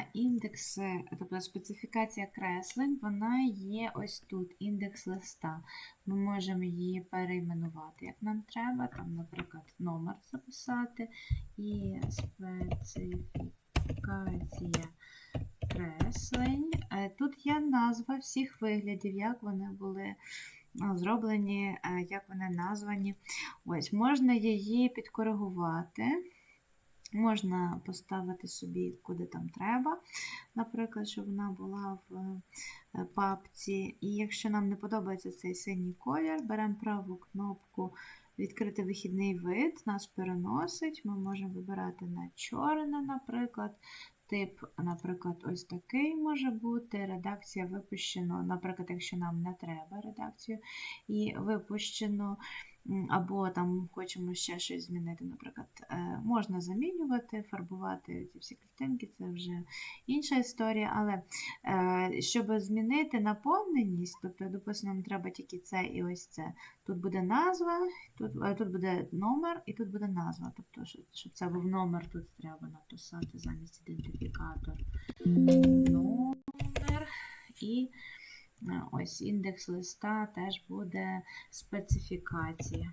А індекс, е, тобто специфікація креслень, вона є ось тут, індекс листа. Ми можемо її перейменувати, як нам треба. Там, наприклад, номер записати і специфікація креслень. Е, Тут є назва всіх виглядів, як вони були зроблені, е, як вони названі. Ось, можна її підкоригувати. Можна поставити собі куди там треба, наприклад, щоб вона була в е, папці. І якщо нам не подобається цей синій колір, беремо праву кнопку Відкрити вихідний вид, нас переносить. Ми можемо вибирати на чорне, наприклад. Тип, наприклад, ось такий може бути. Редакція випущено, наприклад, якщо нам не треба редакцію, і випущено, або там хочемо ще щось змінити, наприклад, е, можна замінювати, фарбувати ці всі клітинки, це вже інша історія. Але е, щоб змінити наповненість, тобто, допустимо, нам треба тільки це і ось це. Тут буде назва, тут, е, тут буде номер і тут буде назва. Тобто, щоб, це був номер, тут треба написати замість ідентифікатор номер. І ось індекс листа теж буде специфікація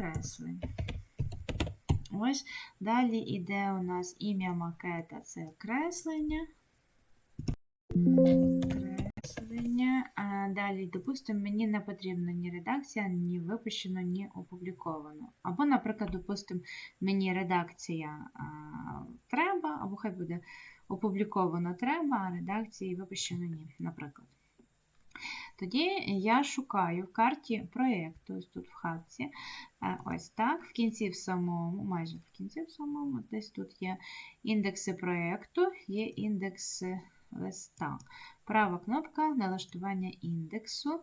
креслень. Ось далі йде у нас ім'я макета це. Креслення. Далі, допустимо, мені не потрібна ні редакція, ні випущено, ні опубліковано. Або, наприклад, допустимо, мені редакція а, треба, або хай буде опубліковано треба, а редакції випущено ні, наприклад. Тоді я шукаю в карті проєкту, ось тут в хатці, е, ось так, в кінці в самому, майже в кінці в самому, десь тут є індекси проєкту, є індекси листа. Права кнопка налаштування індексу.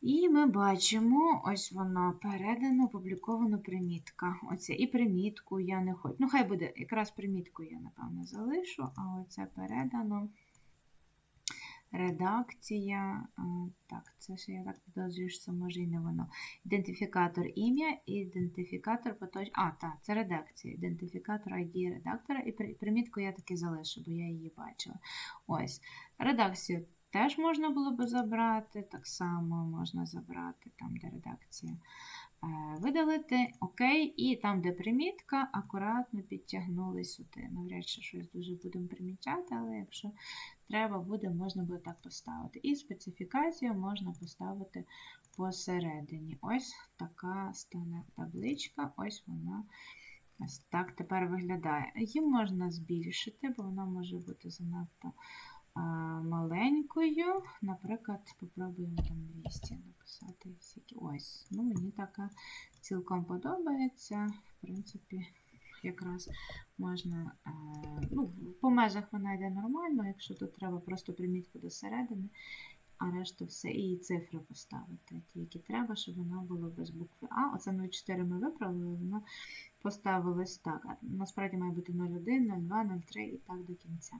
І ми бачимо, ось воно передано, опубліковано примітка. Оце і примітку я не хочу. Ну, хай буде, якраз примітку я, напевно, залишу, а оце передано. Редакція. Так, це ще я так підозрюю, що це може і не воно. Ідентифікатор ім'я, ідентифікатор поточ... А, так, це редакція. Ідентифікатор ID редактора. І примітку я таки залишу, бо я її бачила. Ось. Редакцію теж можна було би забрати. Так само можна забрати там, де редакція. Е, Видалити, окей, і там, де примітка, акуратно підтягнули сюди. Навряд чи щось дуже будемо примічати, але якщо треба буде, можна буде так поставити. І специфікацію можна поставити посередині. Ось така стане табличка, ось вона ось так тепер виглядає. Її можна збільшити, бо вона може бути занадто маленькою. Наприклад, попробуємо там 200 написати. Ось, ну мені така цілком подобається. В принципі, якраз можна, е, ну, по межах вона йде нормально, якщо тут треба просто примітку до середини, а решту все, і цифри поставити, ті, які треба, щоб воно було без букви А. Оце 0,4 ми виправили, воно поставилось так. А насправді має бути 0,1, 0,2, 0,3 і так до кінця.